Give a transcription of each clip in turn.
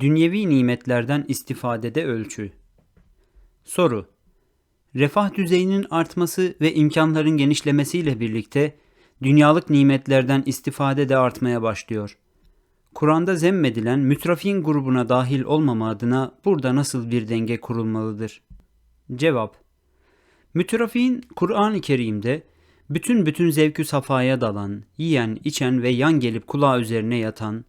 Dünyevi nimetlerden istifadede ölçü. Soru. Refah düzeyinin artması ve imkanların genişlemesiyle birlikte dünyalık nimetlerden istifade de artmaya başlıyor. Kur'an'da zemmedilen mütrafiğin grubuna dahil olmama adına burada nasıl bir denge kurulmalıdır? Cevap. Mütrafiğin Kur'an-ı Kerim'de bütün bütün zevkü safaya dalan, yiyen, içen ve yan gelip kulağı üzerine yatan,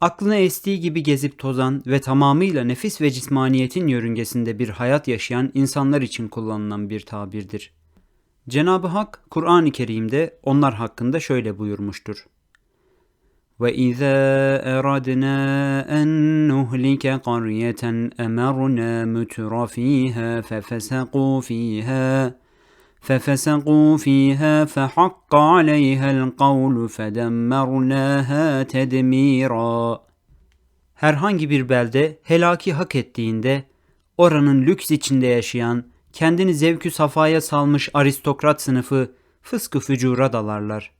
aklına estiği gibi gezip tozan ve tamamıyla nefis ve cismaniyetin yörüngesinde bir hayat yaşayan insanlar için kullanılan bir tabirdir. Cenab-ı Hak Kur'an-ı Kerim'de onlar hakkında şöyle buyurmuştur. وَإِذَا أَرَدْنَا أَن نُهْلِكَ قَرْيَةً أَمَرْنَا مُتْرَ فِيهَا فَفَسَقُوا فِيهَا فَفَسَقُوا فِيهَا فَحَقَّ عَلَيْهَا الْقَوْلُ فَدَمَّرْنَاهَا تَدْمِيرًا Herhangi bir belde helaki hak ettiğinde oranın lüks içinde yaşayan, kendini zevkü safaya salmış aristokrat sınıfı fıskı fücura dalarlar.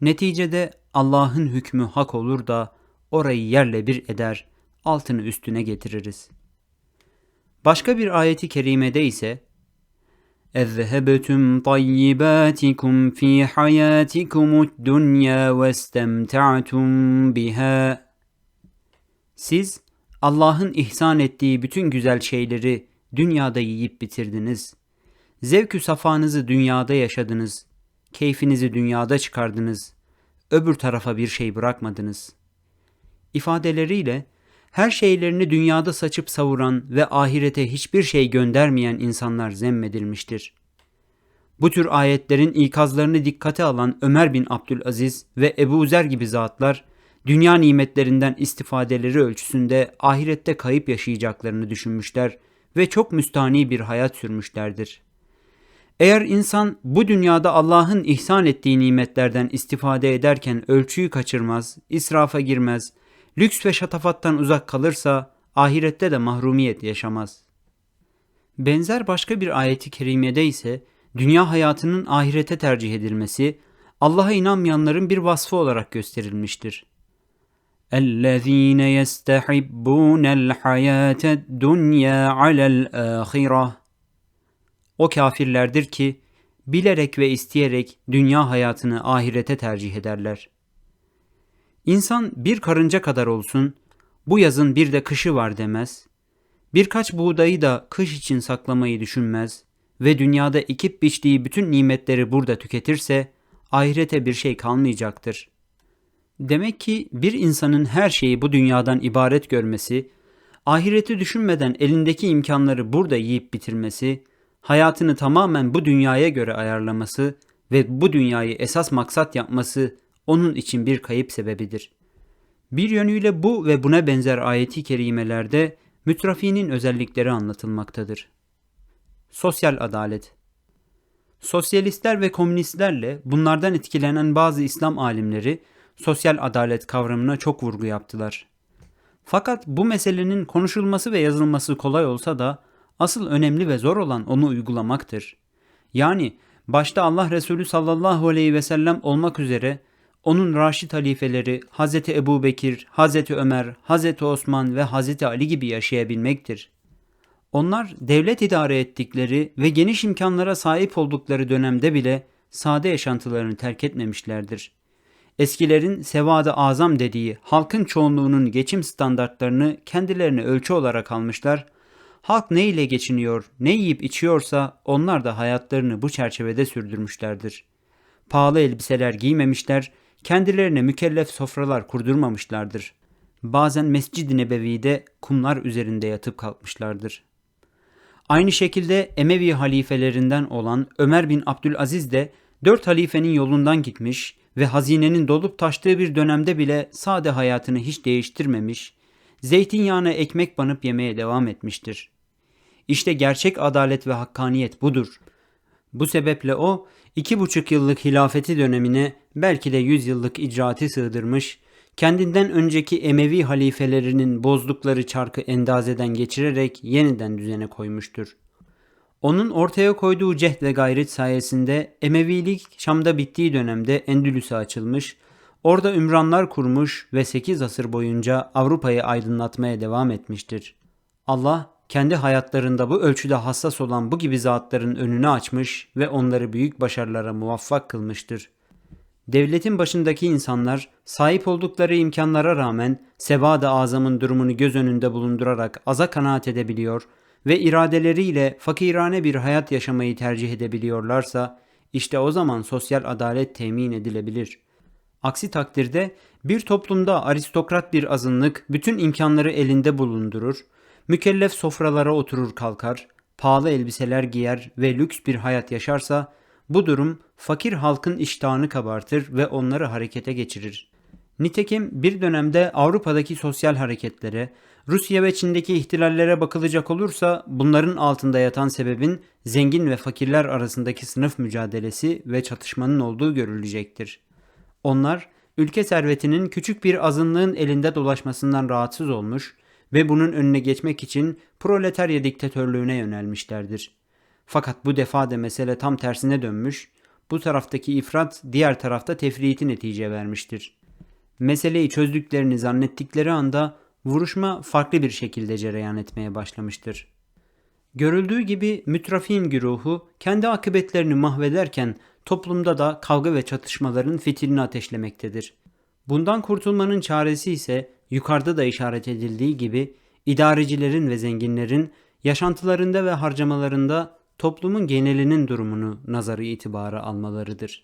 Neticede Allah'ın hükmü hak olur da orayı yerle bir eder, altını üstüne getiririz. Başka bir ayeti kerimede ise اذهبتم طيباتكم في حياتكم الدنيا واستمتعتم بها Siz Allah'ın ihsan ettiği bütün güzel şeyleri dünyada yiyip bitirdiniz. Zevkü safanızı dünyada yaşadınız. Keyfinizi dünyada çıkardınız. Öbür tarafa bir şey bırakmadınız. İfadeleriyle her şeylerini dünyada saçıp savuran ve ahirete hiçbir şey göndermeyen insanlar zemmedilmiştir. Bu tür ayetlerin ikazlarını dikkate alan Ömer bin Abdülaziz ve Ebu Zer gibi zatlar, dünya nimetlerinden istifadeleri ölçüsünde ahirette kayıp yaşayacaklarını düşünmüşler ve çok müstani bir hayat sürmüşlerdir. Eğer insan bu dünyada Allah'ın ihsan ettiği nimetlerden istifade ederken ölçüyü kaçırmaz, israfa girmez, lüks ve şatafattan uzak kalırsa ahirette de mahrumiyet yaşamaz. Benzer başka bir ayeti kerimede ise dünya hayatının ahirete tercih edilmesi Allah'a inanmayanların bir vasfı olarak gösterilmiştir. اَلَّذ۪ينَ يَسْتَحِبُّونَ الْحَيَاةَ الدُّنْيَا عَلَى الْآخِرَةِ O kafirlerdir ki bilerek ve isteyerek dünya hayatını ahirete tercih ederler. İnsan bir karınca kadar olsun, bu yazın bir de kışı var demez, birkaç buğdayı da kış için saklamayı düşünmez ve dünyada ekip biçtiği bütün nimetleri burada tüketirse, ahirete bir şey kalmayacaktır. Demek ki bir insanın her şeyi bu dünyadan ibaret görmesi, ahireti düşünmeden elindeki imkanları burada yiyip bitirmesi, hayatını tamamen bu dünyaya göre ayarlaması ve bu dünyayı esas maksat yapması onun için bir kayıp sebebidir. Bir yönüyle bu ve buna benzer ayeti kerimelerde mütrafiğinin özellikleri anlatılmaktadır. Sosyal adalet Sosyalistler ve komünistlerle bunlardan etkilenen bazı İslam alimleri sosyal adalet kavramına çok vurgu yaptılar. Fakat bu meselenin konuşulması ve yazılması kolay olsa da asıl önemli ve zor olan onu uygulamaktır. Yani başta Allah Resulü sallallahu aleyhi ve sellem olmak üzere onun Raşid halifeleri Hazreti Ebu Bekir, Hazreti Ömer, Hazreti Osman ve Hazreti Ali gibi yaşayabilmektir. Onlar devlet idare ettikleri ve geniş imkanlara sahip oldukları dönemde bile sade yaşantılarını terk etmemişlerdir. Eskilerin sevada azam dediği halkın çoğunluğunun geçim standartlarını kendilerine ölçü olarak almışlar. Halk ne ile geçiniyor, ne yiyip içiyorsa onlar da hayatlarını bu çerçevede sürdürmüşlerdir. Pahalı elbiseler giymemişler, kendilerine mükellef sofralar kurdurmamışlardır. Bazen Mescid-i Nebevi'de kumlar üzerinde yatıp kalkmışlardır. Aynı şekilde Emevi halifelerinden olan Ömer bin Abdülaziz de dört halifenin yolundan gitmiş ve hazinenin dolup taştığı bir dönemde bile sade hayatını hiç değiştirmemiş, zeytinyağına ekmek banıp yemeye devam etmiştir. İşte gerçek adalet ve hakkaniyet budur. Bu sebeple o iki buçuk yıllık hilafeti dönemine belki de yüz yıllık icraati sığdırmış, kendinden önceki Emevi halifelerinin bozdukları çarkı endazeden geçirerek yeniden düzene koymuştur. Onun ortaya koyduğu cehd ve gayret sayesinde Emevilik Şam'da bittiği dönemde Endülüs'e açılmış, Orada ümranlar kurmuş ve 8 asır boyunca Avrupa'yı aydınlatmaya devam etmiştir. Allah kendi hayatlarında bu ölçüde hassas olan bu gibi zatların önünü açmış ve onları büyük başarılara muvaffak kılmıştır. Devletin başındaki insanlar sahip oldukları imkanlara rağmen Sevad-ı Azam'ın durumunu göz önünde bulundurarak aza kanaat edebiliyor ve iradeleriyle fakirane bir hayat yaşamayı tercih edebiliyorlarsa işte o zaman sosyal adalet temin edilebilir. Aksi takdirde bir toplumda aristokrat bir azınlık bütün imkanları elinde bulundurur, mükellef sofralara oturur kalkar, pahalı elbiseler giyer ve lüks bir hayat yaşarsa bu durum fakir halkın iştahını kabartır ve onları harekete geçirir. Nitekim bir dönemde Avrupa'daki sosyal hareketlere, Rusya ve Çin'deki ihtilallere bakılacak olursa bunların altında yatan sebebin zengin ve fakirler arasındaki sınıf mücadelesi ve çatışmanın olduğu görülecektir. Onlar ülke servetinin küçük bir azınlığın elinde dolaşmasından rahatsız olmuş ve bunun önüne geçmek için proletarya diktatörlüğüne yönelmişlerdir. Fakat bu defa da mesele tam tersine dönmüş, bu taraftaki ifrat diğer tarafta tefriti netice vermiştir. Meseleyi çözdüklerini zannettikleri anda vuruşma farklı bir şekilde cereyan etmeye başlamıştır. Görüldüğü gibi mütrafin güruhu kendi akıbetlerini mahvederken toplumda da kavga ve çatışmaların fitilini ateşlemektedir. Bundan kurtulmanın çaresi ise yukarıda da işaret edildiği gibi idarecilerin ve zenginlerin yaşantılarında ve harcamalarında toplumun genelinin durumunu nazarı itibara almalarıdır.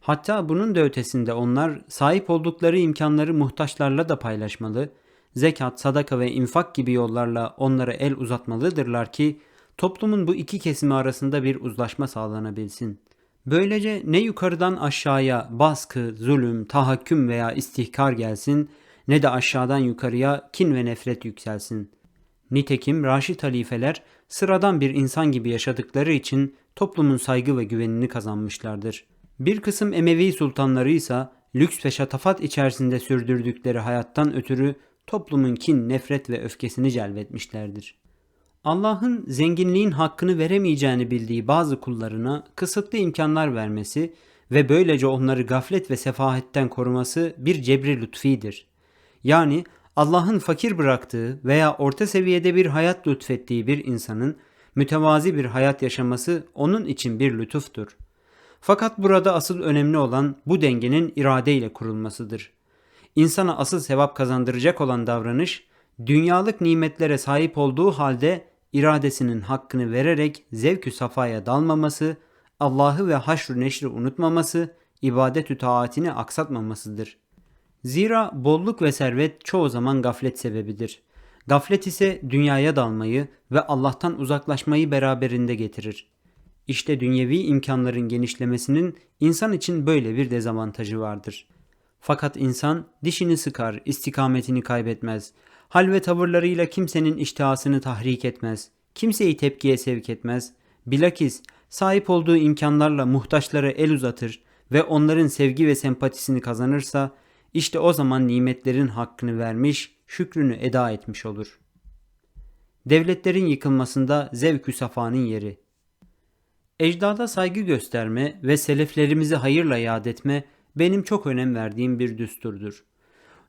Hatta bunun da ötesinde onlar sahip oldukları imkanları muhtaçlarla da paylaşmalı, zekat, sadaka ve infak gibi yollarla onlara el uzatmalıdırlar ki toplumun bu iki kesimi arasında bir uzlaşma sağlanabilsin. Böylece ne yukarıdan aşağıya baskı, zulüm, tahakküm veya istihkar gelsin ne de aşağıdan yukarıya kin ve nefret yükselsin. Nitekim Raşid halifeler sıradan bir insan gibi yaşadıkları için toplumun saygı ve güvenini kazanmışlardır. Bir kısım Emevi sultanları ise lüks ve şatafat içerisinde sürdürdükleri hayattan ötürü toplumun kin, nefret ve öfkesini celbetmişlerdir. Allah'ın zenginliğin hakkını veremeyeceğini bildiği bazı kullarına kısıtlı imkanlar vermesi ve böylece onları gaflet ve sefahetten koruması bir cebri lütfidir. Yani Allah'ın fakir bıraktığı veya orta seviyede bir hayat lütfettiği bir insanın mütevazi bir hayat yaşaması onun için bir lütuftur. Fakat burada asıl önemli olan bu dengenin iradeyle kurulmasıdır. İnsana asıl sevap kazandıracak olan davranış, dünyalık nimetlere sahip olduğu halde iradesinin hakkını vererek zevkü safaya dalmaması, Allah'ı ve haşr neşri unutmaması, ibadetü taatini aksatmamasıdır.'' Zira bolluk ve servet çoğu zaman gaflet sebebidir. Gaflet ise dünyaya dalmayı ve Allah'tan uzaklaşmayı beraberinde getirir. İşte dünyevi imkanların genişlemesinin insan için böyle bir dezavantajı vardır. Fakat insan dişini sıkar, istikametini kaybetmez. Hal ve tavırlarıyla kimsenin iştihasını tahrik etmez. Kimseyi tepkiye sevk etmez. Bilakis sahip olduğu imkanlarla muhtaçlara el uzatır ve onların sevgi ve sempatisini kazanırsa işte o zaman nimetlerin hakkını vermiş, şükrünü eda etmiş olur. Devletlerin yıkılmasında zevk-ü safanın yeri. Ecdada saygı gösterme ve seleflerimizi hayırla yad etme benim çok önem verdiğim bir düsturdur.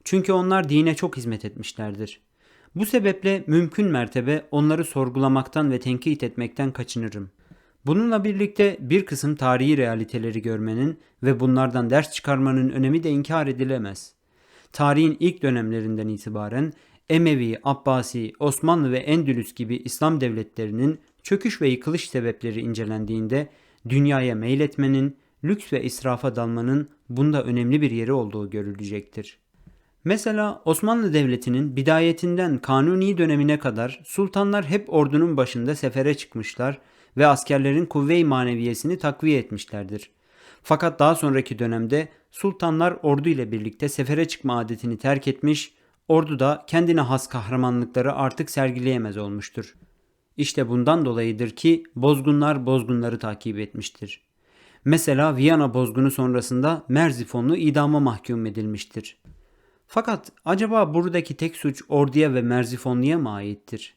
Çünkü onlar dine çok hizmet etmişlerdir. Bu sebeple mümkün mertebe onları sorgulamaktan ve tenkit etmekten kaçınırım. Bununla birlikte bir kısım tarihi realiteleri görmenin ve bunlardan ders çıkarmanın önemi de inkar edilemez. Tarihin ilk dönemlerinden itibaren Emevi, Abbasi, Osmanlı ve Endülüs gibi İslam devletlerinin çöküş ve yıkılış sebepleri incelendiğinde dünyaya meyletmenin, lüks ve israfa dalmanın bunda önemli bir yeri olduğu görülecektir. Mesela Osmanlı Devleti'nin bidayetinden kanuni dönemine kadar sultanlar hep ordunun başında sefere çıkmışlar ve askerlerin kuvve-i maneviyesini takviye etmişlerdir. Fakat daha sonraki dönemde sultanlar ordu ile birlikte sefere çıkma adetini terk etmiş, ordu da kendine has kahramanlıkları artık sergileyemez olmuştur. İşte bundan dolayıdır ki bozgunlar bozgunları takip etmiştir. Mesela Viyana bozgunu sonrasında Merzifonlu idama mahkum edilmiştir. Fakat acaba buradaki tek suç orduya ve Merzifonlu'ya mı aittir?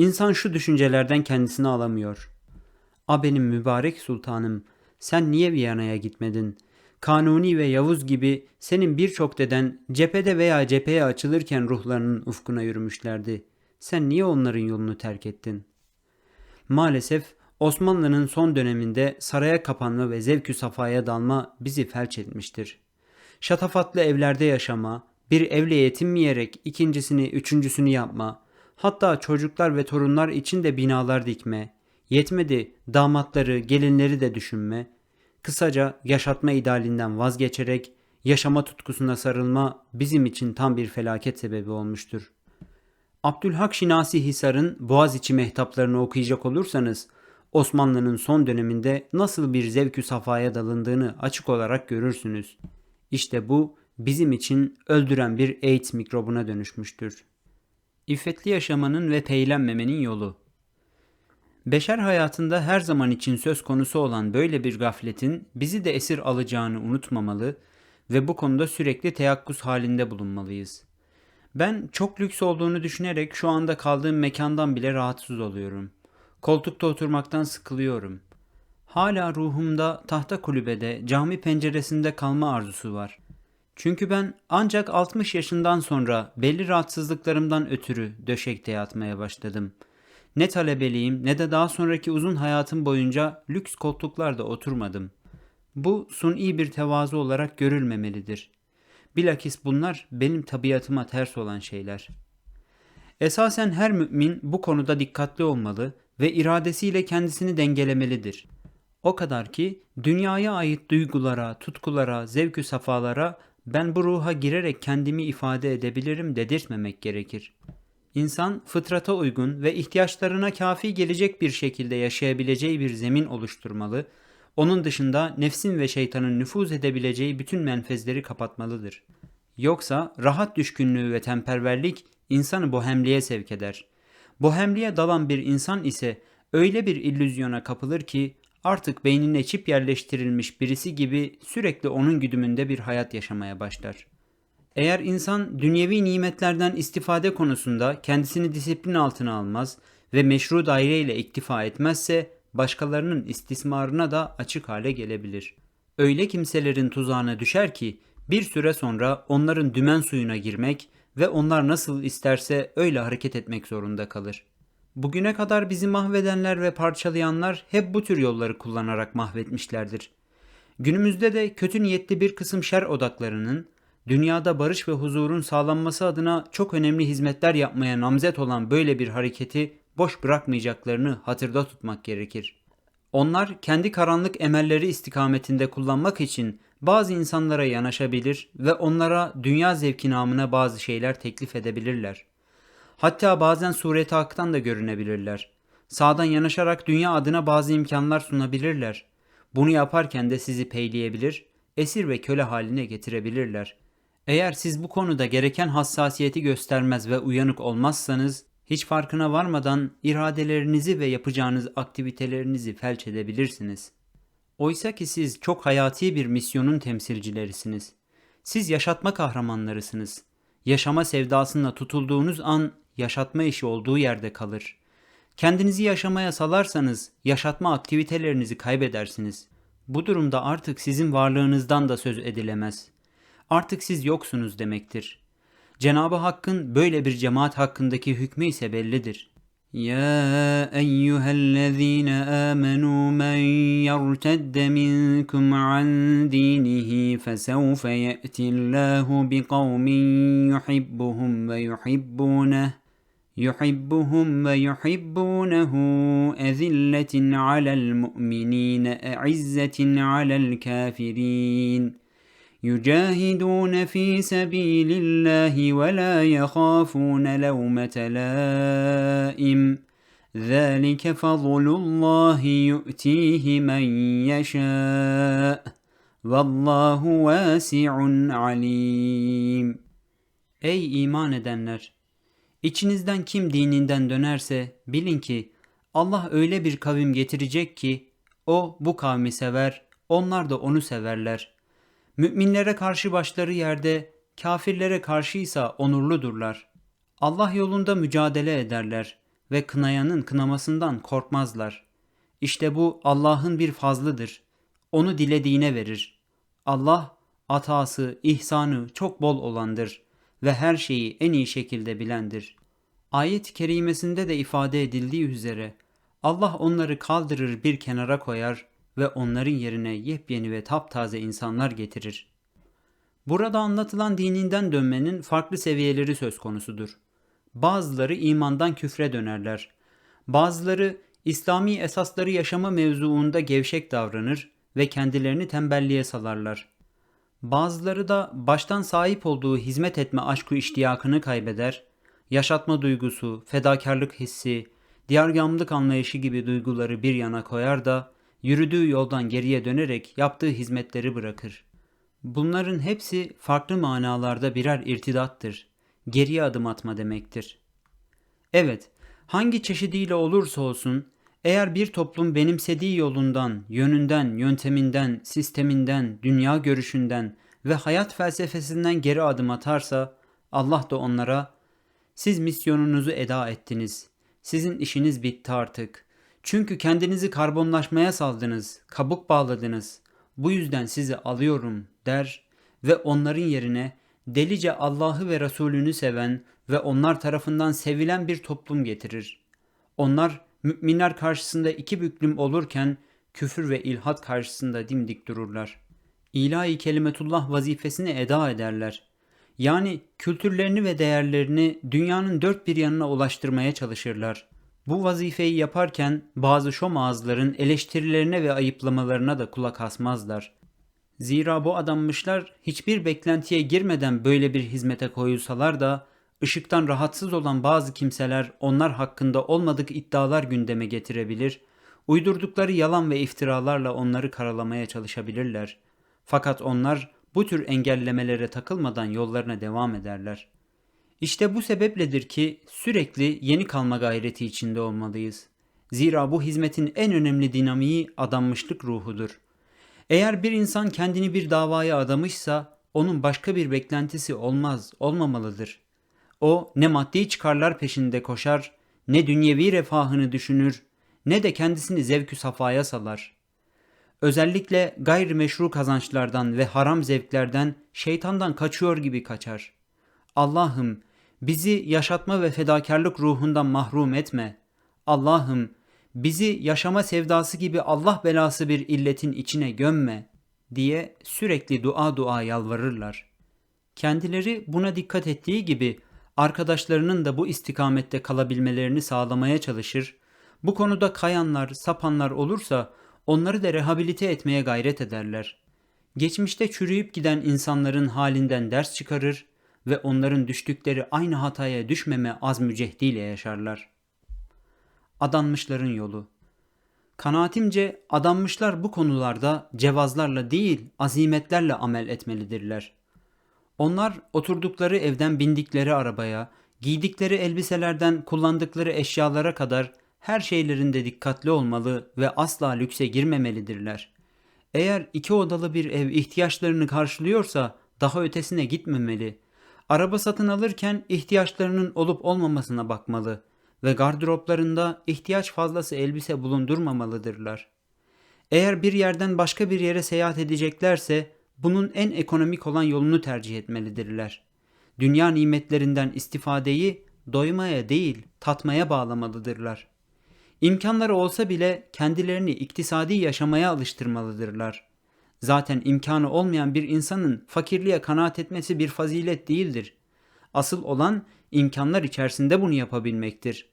İnsan şu düşüncelerden kendisini alamıyor. A benim mübarek sultanım, sen niye Viyana'ya gitmedin? Kanuni ve Yavuz gibi senin birçok deden cephede veya cepheye açılırken ruhlarının ufkuna yürümüşlerdi. Sen niye onların yolunu terk ettin? Maalesef Osmanlı'nın son döneminde saraya kapanma ve zevkü safaya dalma bizi felç etmiştir. Şatafatlı evlerde yaşama, bir evle yetinmeyerek ikincisini, üçüncüsünü yapma, hatta çocuklar ve torunlar için de binalar dikme, yetmedi damatları, gelinleri de düşünme, kısaca yaşatma idealinden vazgeçerek yaşama tutkusuna sarılma bizim için tam bir felaket sebebi olmuştur. Abdülhak Şinasi Hisar'ın Boğaziçi mehtaplarını okuyacak olursanız Osmanlı'nın son döneminde nasıl bir zevkü safaya dalındığını açık olarak görürsünüz. İşte bu bizim için öldüren bir AIDS mikrobuna dönüşmüştür. İffetli yaşamanın ve peylenmemenin yolu Beşer hayatında her zaman için söz konusu olan böyle bir gafletin bizi de esir alacağını unutmamalı ve bu konuda sürekli teyakkuz halinde bulunmalıyız. Ben çok lüks olduğunu düşünerek şu anda kaldığım mekandan bile rahatsız oluyorum. Koltukta oturmaktan sıkılıyorum. Hala ruhumda tahta kulübede, cami penceresinde kalma arzusu var. Çünkü ben ancak 60 yaşından sonra belli rahatsızlıklarımdan ötürü döşekte yatmaya başladım. Ne talebeliğim ne de daha sonraki uzun hayatım boyunca lüks koltuklarda oturmadım. Bu suni bir tevazu olarak görülmemelidir. Bilakis bunlar benim tabiatıma ters olan şeyler. Esasen her mümin bu konuda dikkatli olmalı ve iradesiyle kendisini dengelemelidir. O kadar ki dünyaya ait duygulara, tutkulara, zevkü safalara ben bu ruha girerek kendimi ifade edebilirim dedirtmemek gerekir. İnsan fıtrata uygun ve ihtiyaçlarına kafi gelecek bir şekilde yaşayabileceği bir zemin oluşturmalı, onun dışında nefsin ve şeytanın nüfuz edebileceği bütün menfezleri kapatmalıdır. Yoksa rahat düşkünlüğü ve temperverlik insanı bohemliğe sevk eder. Bohemliğe dalan bir insan ise öyle bir illüzyona kapılır ki artık beynine çip yerleştirilmiş birisi gibi sürekli onun güdümünde bir hayat yaşamaya başlar. Eğer insan dünyevi nimetlerden istifade konusunda kendisini disiplin altına almaz ve meşru daireyle iktifa etmezse başkalarının istismarına da açık hale gelebilir. Öyle kimselerin tuzağına düşer ki bir süre sonra onların dümen suyuna girmek ve onlar nasıl isterse öyle hareket etmek zorunda kalır. Bugüne kadar bizi mahvedenler ve parçalayanlar hep bu tür yolları kullanarak mahvetmişlerdir. Günümüzde de kötü niyetli bir kısım şer odaklarının dünyada barış ve huzurun sağlanması adına çok önemli hizmetler yapmaya namzet olan böyle bir hareketi boş bırakmayacaklarını hatırda tutmak gerekir. Onlar kendi karanlık emelleri istikametinde kullanmak için bazı insanlara yanaşabilir ve onlara dünya zevki namına bazı şeyler teklif edebilirler. Hatta bazen sureti haktan da görünebilirler. Sağdan yanaşarak dünya adına bazı imkanlar sunabilirler. Bunu yaparken de sizi peyleyebilir, esir ve köle haline getirebilirler. Eğer siz bu konuda gereken hassasiyeti göstermez ve uyanık olmazsanız, hiç farkına varmadan iradelerinizi ve yapacağınız aktivitelerinizi felç edebilirsiniz. Oysa ki siz çok hayati bir misyonun temsilcilerisiniz. Siz yaşatma kahramanlarısınız. Yaşama sevdasına tutulduğunuz an yaşatma işi olduğu yerde kalır. Kendinizi yaşamaya salarsanız yaşatma aktivitelerinizi kaybedersiniz. Bu durumda artık sizin varlığınızdan da söz edilemez. Artık siz yoksunuz demektir. Cenabı Hakk'ın böyle bir cemaat hakkındaki hükmü ise bellidir. يا أيها الذين آمنوا من يرتد منكم عن دينه فسوف يأتي الله بقوم يحبهم ويحبونه يحبهم ويحبونه أذلة على المؤمنين أعزة على الكافرين. يجاهدون في سبيل الله ولا يخافون لومة لائم ذلك فضل الله يؤتيه من يشاء والله واسع عليم Ey iman edenler! İçinizden kim dininden dönerse bilin ki Allah öyle bir kavim getirecek ki o bu kavmi sever, onlar da onu severler. Müminlere karşı başları yerde, kafirlere karşıysa onurludurlar. Allah yolunda mücadele ederler ve kınayanın kınamasından korkmazlar. İşte bu Allah'ın bir fazlıdır. Onu dilediğine verir. Allah atası, ihsanı çok bol olandır ve her şeyi en iyi şekilde bilendir. Ayet-i kerimesinde de ifade edildiği üzere Allah onları kaldırır bir kenara koyar ve onların yerine yepyeni ve taptaze insanlar getirir. Burada anlatılan dininden dönmenin farklı seviyeleri söz konusudur. Bazıları imandan küfre dönerler. Bazıları İslami esasları yaşama mevzuunda gevşek davranır ve kendilerini tembelliğe salarlar. Bazıları da baştan sahip olduğu hizmet etme aşkı iştiyakını kaybeder, yaşatma duygusu, fedakarlık hissi, diyargamlık anlayışı gibi duyguları bir yana koyar da yürüdüğü yoldan geriye dönerek yaptığı hizmetleri bırakır. Bunların hepsi farklı manalarda birer irtidattır. Geriye adım atma demektir. Evet, hangi çeşidiyle olursa olsun eğer bir toplum benimsediği yolundan, yönünden, yönteminden, sisteminden, dünya görüşünden ve hayat felsefesinden geri adım atarsa Allah da onlara siz misyonunuzu eda ettiniz. Sizin işiniz bitti artık. Çünkü kendinizi karbonlaşmaya saldınız, kabuk bağladınız. Bu yüzden sizi alıyorum der ve onların yerine delice Allah'ı ve Resulünü seven ve onlar tarafından sevilen bir toplum getirir. Onlar müminler karşısında iki büklüm olurken küfür ve ilhat karşısında dimdik dururlar. İlahi kelimetullah vazifesini eda ederler. Yani kültürlerini ve değerlerini dünyanın dört bir yanına ulaştırmaya çalışırlar. Bu vazifeyi yaparken bazı şom ağızların eleştirilerine ve ayıplamalarına da kulak asmazlar. Zira bu adammışlar hiçbir beklentiye girmeden böyle bir hizmete koyulsalar da ışıktan rahatsız olan bazı kimseler onlar hakkında olmadık iddialar gündeme getirebilir, uydurdukları yalan ve iftiralarla onları karalamaya çalışabilirler. Fakat onlar bu tür engellemelere takılmadan yollarına devam ederler. İşte bu sebepledir ki sürekli yeni kalma gayreti içinde olmalıyız. Zira bu hizmetin en önemli dinamiği adanmışlık ruhudur. Eğer bir insan kendini bir davaya adamışsa onun başka bir beklentisi olmaz, olmamalıdır. O ne maddi çıkarlar peşinde koşar, ne dünyevi refahını düşünür, ne de kendisini zevkü safaya salar. Özellikle gayrimeşru kazançlardan ve haram zevklerden şeytandan kaçıyor gibi kaçar. Allah'ım bizi yaşatma ve fedakarlık ruhundan mahrum etme. Allah'ım bizi yaşama sevdası gibi Allah belası bir illetin içine gömme diye sürekli dua dua yalvarırlar. Kendileri buna dikkat ettiği gibi arkadaşlarının da bu istikamette kalabilmelerini sağlamaya çalışır. Bu konuda kayanlar, sapanlar olursa onları da rehabilite etmeye gayret ederler. Geçmişte çürüyüp giden insanların halinden ders çıkarır ve onların düştükleri aynı hataya düşmeme az mücehdiyle yaşarlar. Adanmışların yolu Kanaatimce adanmışlar bu konularda cevazlarla değil azimetlerle amel etmelidirler. Onlar oturdukları evden bindikleri arabaya, giydikleri elbiselerden kullandıkları eşyalara kadar her şeylerinde dikkatli olmalı ve asla lükse girmemelidirler. Eğer iki odalı bir ev ihtiyaçlarını karşılıyorsa daha ötesine gitmemeli. Araba satın alırken ihtiyaçlarının olup olmamasına bakmalı ve gardıroplarında ihtiyaç fazlası elbise bulundurmamalıdırlar. Eğer bir yerden başka bir yere seyahat edeceklerse bunun en ekonomik olan yolunu tercih etmelidirler. Dünya nimetlerinden istifadeyi doymaya değil tatmaya bağlamalıdırlar. İmkanları olsa bile kendilerini iktisadi yaşamaya alıştırmalıdırlar. Zaten imkanı olmayan bir insanın fakirliğe kanaat etmesi bir fazilet değildir. Asıl olan imkanlar içerisinde bunu yapabilmektir.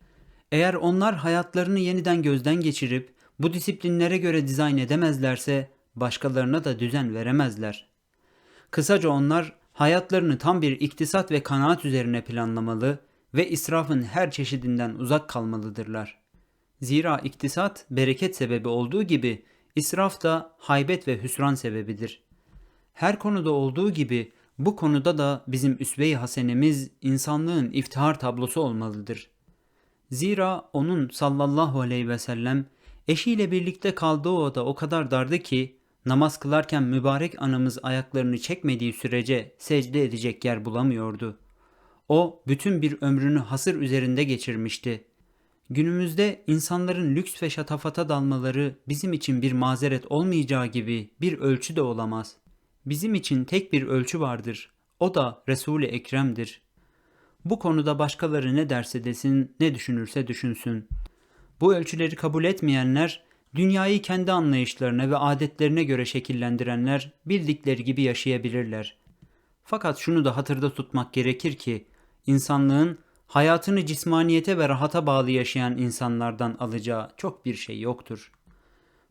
Eğer onlar hayatlarını yeniden gözden geçirip bu disiplinlere göre dizayn edemezlerse başkalarına da düzen veremezler. Kısaca onlar hayatlarını tam bir iktisat ve kanaat üzerine planlamalı ve israfın her çeşidinden uzak kalmalıdırlar. Zira iktisat bereket sebebi olduğu gibi israf da haybet ve hüsran sebebidir. Her konuda olduğu gibi bu konuda da bizim üsve-i hasenemiz insanlığın iftihar tablosu olmalıdır. Zira onun sallallahu aleyhi ve sellem eşiyle birlikte kaldığı oda o kadar dardı ki namaz kılarken mübarek anamız ayaklarını çekmediği sürece secde edecek yer bulamıyordu. O bütün bir ömrünü hasır üzerinde geçirmişti. Günümüzde insanların lüks ve şatafata dalmaları bizim için bir mazeret olmayacağı gibi bir ölçü de olamaz. Bizim için tek bir ölçü vardır. O da Resul-i Ekrem'dir. Bu konuda başkaları ne derse desin, ne düşünürse düşünsün. Bu ölçüleri kabul etmeyenler, dünyayı kendi anlayışlarına ve adetlerine göre şekillendirenler bildikleri gibi yaşayabilirler. Fakat şunu da hatırda tutmak gerekir ki, insanlığın hayatını cismaniyete ve rahata bağlı yaşayan insanlardan alacağı çok bir şey yoktur.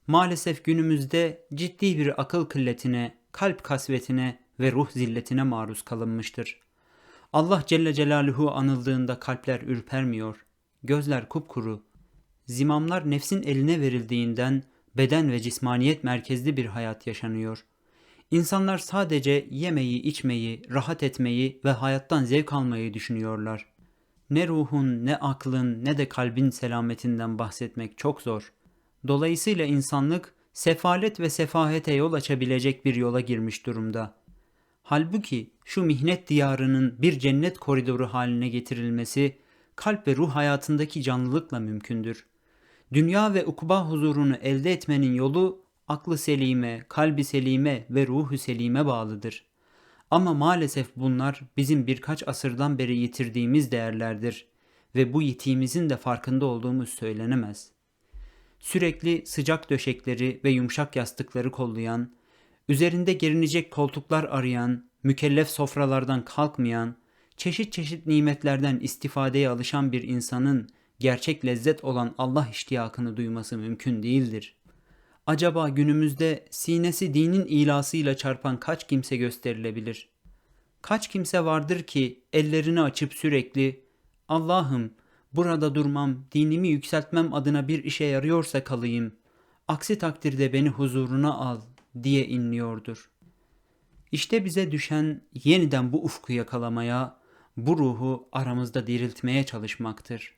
Maalesef günümüzde ciddi bir akıl kılletine, kalp kasvetine ve ruh zilletine maruz kalınmıştır. Allah Celle Celaluhu anıldığında kalpler ürpermiyor, gözler kupkuru, zimamlar nefsin eline verildiğinden beden ve cismaniyet merkezli bir hayat yaşanıyor. İnsanlar sadece yemeyi, içmeyi, rahat etmeyi ve hayattan zevk almayı düşünüyorlar. Ne ruhun, ne aklın, ne de kalbin selametinden bahsetmek çok zor. Dolayısıyla insanlık sefalet ve sefahete yol açabilecek bir yola girmiş durumda. Halbuki şu mihnet diyarının bir cennet koridoru haline getirilmesi kalp ve ruh hayatındaki canlılıkla mümkündür. Dünya ve ukba huzurunu elde etmenin yolu aklı selime, kalbi selime ve ruhu selime bağlıdır. Ama maalesef bunlar bizim birkaç asırdan beri yitirdiğimiz değerlerdir ve bu yitiğimizin de farkında olduğumuz söylenemez. Sürekli sıcak döşekleri ve yumuşak yastıkları kollayan, üzerinde gerinecek koltuklar arayan, mükellef sofralardan kalkmayan, çeşit çeşit nimetlerden istifadeye alışan bir insanın gerçek lezzet olan Allah iştiyakını duyması mümkün değildir. Acaba günümüzde sinesi dinin ilasıyla çarpan kaç kimse gösterilebilir? Kaç kimse vardır ki ellerini açıp sürekli Allah'ım burada durmam, dinimi yükseltmem adına bir işe yarıyorsa kalayım. Aksi takdirde beni huzuruna al diye inliyordur. İşte bize düşen yeniden bu ufku yakalamaya, bu ruhu aramızda diriltmeye çalışmaktır.''